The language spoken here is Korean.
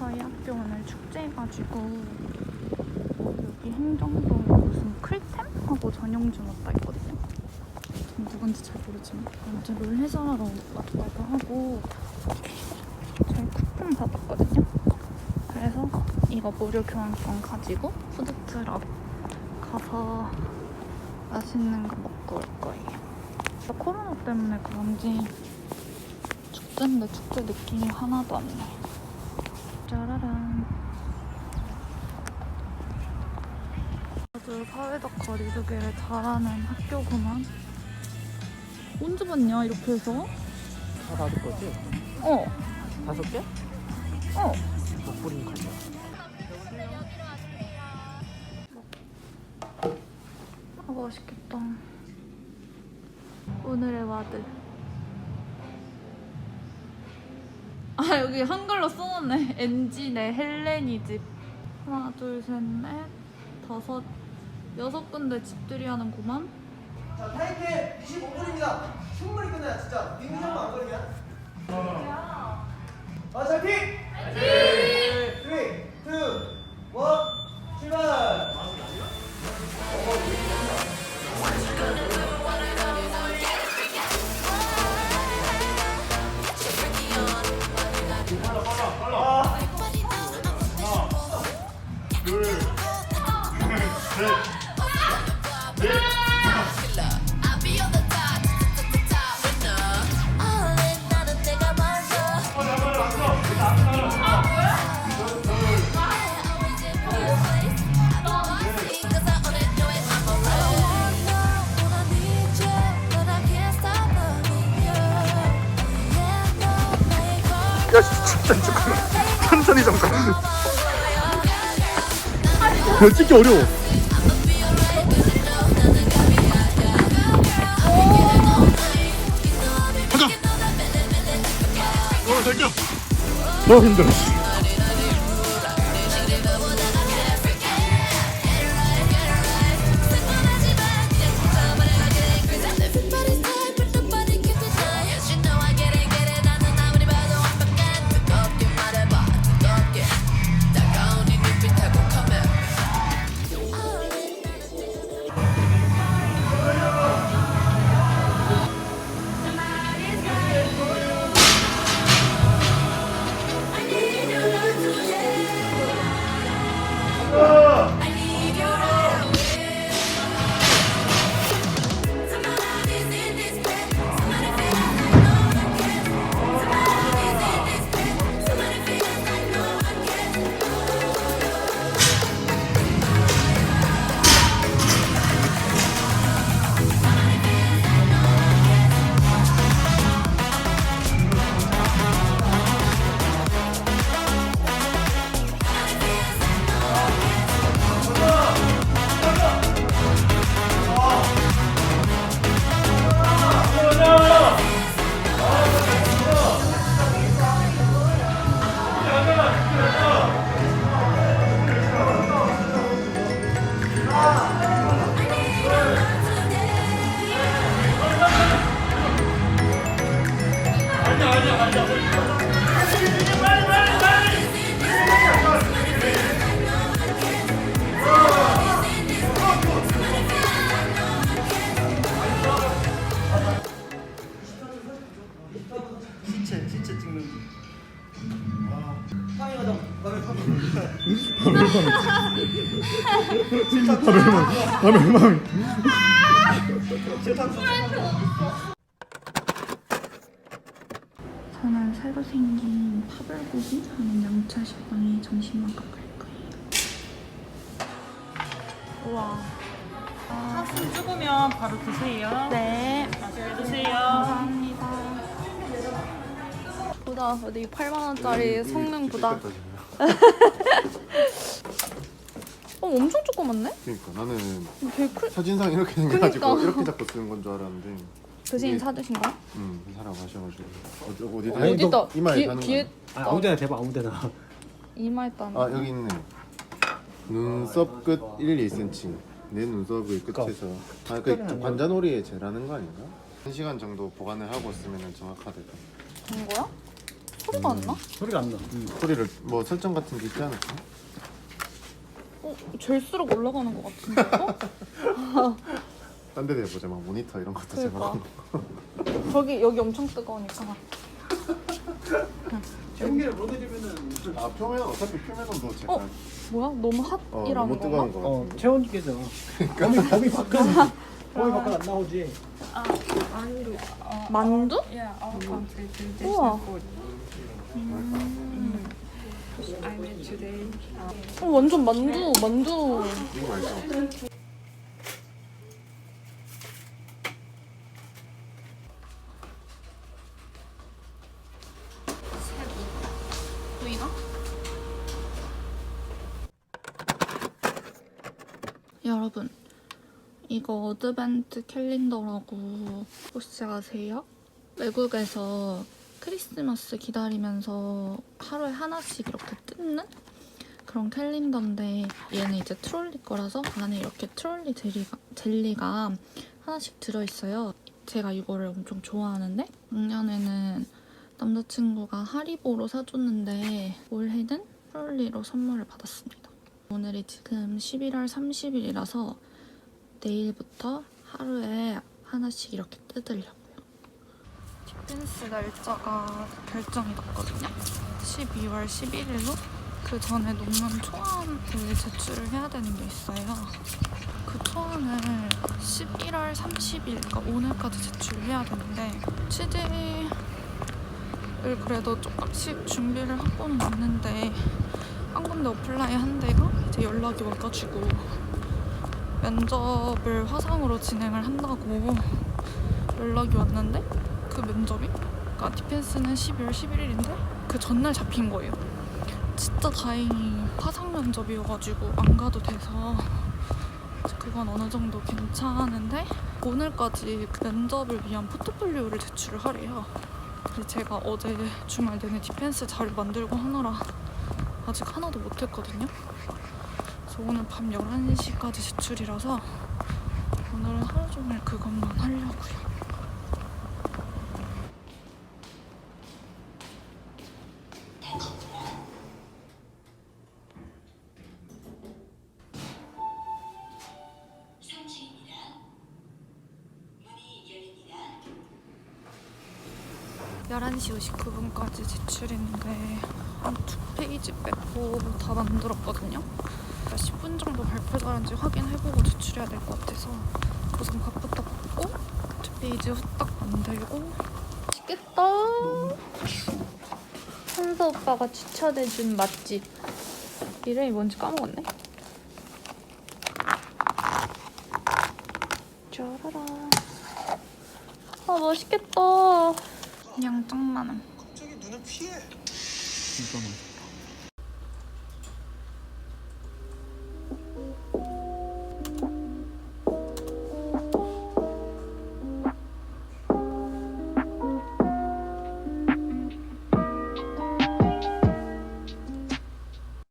저희 학교 오늘 축제해가지고 여기 행정동에 무슨 클템 하고 전용준 왔다 있거든요. 전 누군지 잘 모르지만 아무튼 롤 해설하러 왔다고 하고 저희 쿠폰 받았거든요. 그래서 이거 무료 교환권 가지고 푸드트럭 가서 맛있는 거 먹고 올 거예요. 코로나 때문에 그런지 축제인데 축제 느낌이 하나도 안 나요. 짜라란. 아주 사회적 거리 두기를 잘하는 학교구만. 언제 봤냐 이렇게 해서? 다 받을 거지? 어, 다섯 개? 어. 못 거죠. 아 맛있겠다. 오늘의 와드. 여기 한글로 써놨네. 엔진의 헬레니 집. 하나 둘 셋 넷 다섯 여섯 군데 집들이 하는구만. 자, 타이틀 25분입니다. 충분히 끝나요, 진짜. 민규형만 안 걸리냐? 아, 자, 팀! 파이팅! 3, 2, 1, 출발! 야 진짜 잠깐 천천히 잠깐 야 찍기 어려워 너무 힘들어 좀. 저는 새로 생긴 파불고기 하는 양차 식당에 점심 먹으러 갈 거예요. 우와. 숨 죽으면 바로 드세요. 네. 맛있게 드세요. 감사합니다. 보다 어디 8만 원짜리 성능 보다. 어 엄청 조그맣네? 그러니까 나는 되게 클. 사진상 이렇게 생겨가지고 그러니까. 이렇게 잡고 쓰는 건 줄 알았는데 교수님 이게- 사주신 거야? 음, 그 사람 하셔가지고 어디 어디 아니, 어디 있다. 이마에 뒤에 다는 거 아, 아무 데나 대봐 아무 데나. 이마에 따는. 아 여기 있네 눈썹 끝 1, 2cm 내 눈썹의 끝에서 아, 그 특별히 관자놀이에 재라는 거 아닌가? 1시간 정도 보관을 하고 쓰면 정확하대요 된 거야? 소리가 안 나? 소리가 안 나. 음. 소리를 뭐 설정 같은 게 있지 않을까? 어, 될수록 올라가는 것 같은데? 어? 딴데 대보자 막 모니터 이런 것도 제가 그러니까. 저기 여기 엄청 뜨거우니까. 체온계를 못 해주면은 아 표면 어차피 표면온도 제가 어? 뭐야? 너무 어, 핫이라는 너무 뜨거운 건가? 거어 같은데 체온 계죠. 범위 범위 밖은 범위 밖은 안 나오지. 만두? Yeah, our country traditional 우와. food. 어, 완전 만두, 만두. 여러분, 이거 어드벤트 캘린더라고 혹시 아세요? 외국에서 크리스마스 기다리면서 하루에 하나씩 이렇게 뜯는 그런 캘린더인데 얘는 이제 트롤리 거라서 안에 이렇게 트롤리 젤리가, 젤리가 하나씩 들어있어요. 제가 이거를 엄청 좋아하는데 작년에는 남자친구가 하리보로 사줬는데 올해는 트롤리로 선물을 받았습니다. 오늘이 지금 11월 30일이라서 내일부터 하루에 하나씩 이렇게 뜯으려고 요. 디펜스 날짜가 결정이 났거든요. 12월 11일로 그 전에 논문 초안을 제출을 해야 되는 게 있어요. 그 초안을 11월 30일, 그러니까 오늘까지 제출을 해야 되는데 취재를 그래도 조금씩 준비를 하고는 있는데 한 군데 어플라이 한 데가 이제 연락이 와가지고 면접을 화상으로 진행을 한다고 연락이 왔는데 그 면접이 그러니까 디펜스는 12월 11일인데 그 전날 잡힌 거예요. 진짜 다행히 화상 면접이어가지고 안 가도 돼서 그건 어느 정도 괜찮은데 오늘까지 그 면접을 위한 포트폴리오를 제출을 하래요. 근데 제가 어제 주말 내내 디펜스 자료 만들고 하느라 아직 하나도 못했거든요. 오늘 밤 11시까지 제출이라서 오늘은 하루 종일 그것만 하려고요. 열한 시 59분까지 제출했는데 한 두 페이지 빼고 다 만들었거든요. 그러니까 10분 정도 발표 잘한지 확인해보고 제출해야 될 것 같아서 우선 밥부터 먹고 두 페이지 후딱 만들고 맛있겠다. 한서 오빠가 추천해준 맛집 이름이 뭔지 까먹었네. 짜라란. 아 맛있겠다. 양짱 많음. 갑자기 눈을 피해 진짜 맛있어.